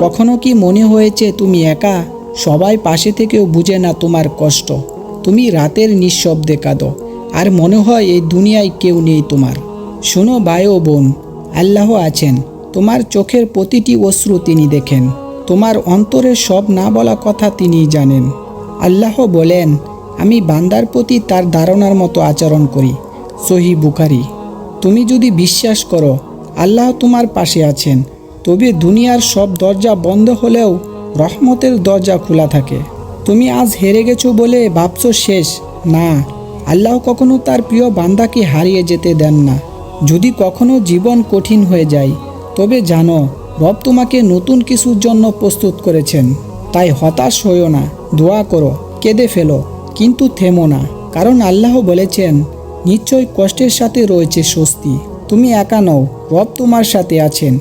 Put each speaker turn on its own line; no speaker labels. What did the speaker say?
কখনো কি মনে হয়েছে তুমি একা? সবাই পাশে থেকেও বুঝে না তোমার কষ্ট। তুমি রাতের নিঃশব্দে কাঁদো। আর মনে হয় এই দুনিয়ায় কেউ নেই তোমার। শোনো ভাই ও বোন, আল্লাহ আছেন। তোমার চোখের প্রতিটি অশ্রু তিনি দেখেন। তোমার অন্তরের সব না বলা কথা তিনিই জানেন। আল্লাহ বলেন, আমি বান্দার প্রতি তার ধারণার মতো আচরণ করি। সহি বুখারি। তুমি যদি বিশ্বাস করো, আল্লাহ তোমার পাশে আছেন। তবে দুনিয়ার সব দরজা বন্ধ হলেও রহমতের দরজা খোলা থাকে। তুমি আজ হেরে গেছো বলে ভাবছ শেষ। না, আল্লাহ কখনো তার প্রিয় বান্দাকে হারিয়ে যেতে দেন না। যদি কখনো জীবন কঠিন হয়ে যায়, তবে জানো, রব তোমাকে নতুন কিছুর জন্য প্রস্তুত করেছেন। তাই হতাশ হইও না, দোয়া করো, কেঁদে ফেলো, কিন্তু থেমো না, কারণ আল্লাহ বলেছেন, নিশ্চয় কষ্টের সাথে রয়েছে স্বস্তি। তুমি একা নও, রব তোমার সাথে আছেন।